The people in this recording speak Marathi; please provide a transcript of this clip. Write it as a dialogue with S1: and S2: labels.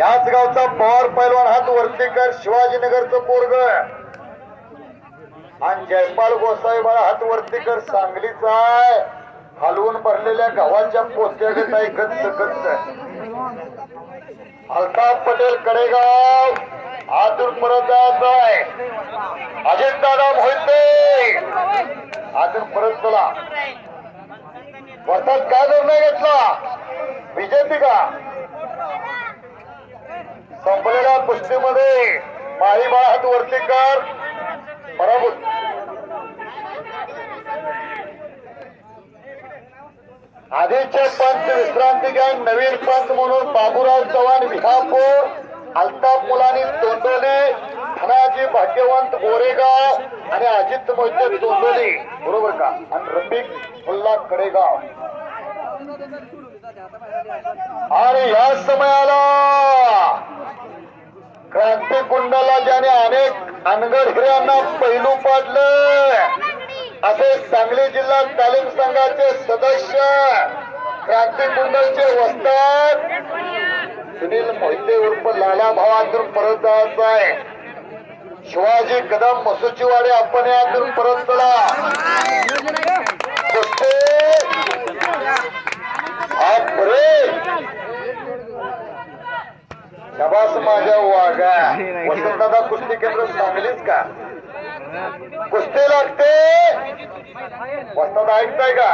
S1: याच गावचा पवार पैलवान हात वरतीकर शिवाजीनगरचं पोरग. आणि जयपाल गोसाई बाळा हात वरतीकर सांगलीचा आहे. हलवून भरलेल्या गव्हाच्या पोत्यागत आहे गच्च गच्च. अल्ताफ पटेल कडेगाव आतून परत जायचं आहे. अजित दादा मोहिते. आतून परत चला. वर्षात काय निर्णय घेतला? बीजेपी का संपलेल्या कुस्तीमध्ये माही बाळात वर्तीकर पराभूत. आधीचे पंच विश्रांती घ्या नवीन पंच म्हणून बाबूराव चव्हाण विहापूर अल्ताफ मुलानी तोंडोली धनाजी भाग्यवंत गोरेगाव आणि अजित मोहिते तोंडोली. बरोबर का? आणि रफिक मुल्ला कडेगाव. आणि या समयाला क्रांती कुंडाला ज्याने अनेक अनगड हिऱ्यांना पैलू पाडलं. असे सांगली जिल्हा तालीम संघाचे सदस्य क्रांती कुंडलचे वस्तात सुनील मोहिते उर्फ लाला भावातून परत जायचं आहे. शिवाजी कदम मसुचीवाडे आपण यातून परत चला कुस्ती बापरे शबास माझ्या वागा वसंतदादा कुस्ती केंद्र सांगलीच का? कुस्ती लागते. वसंत ऐकताय का?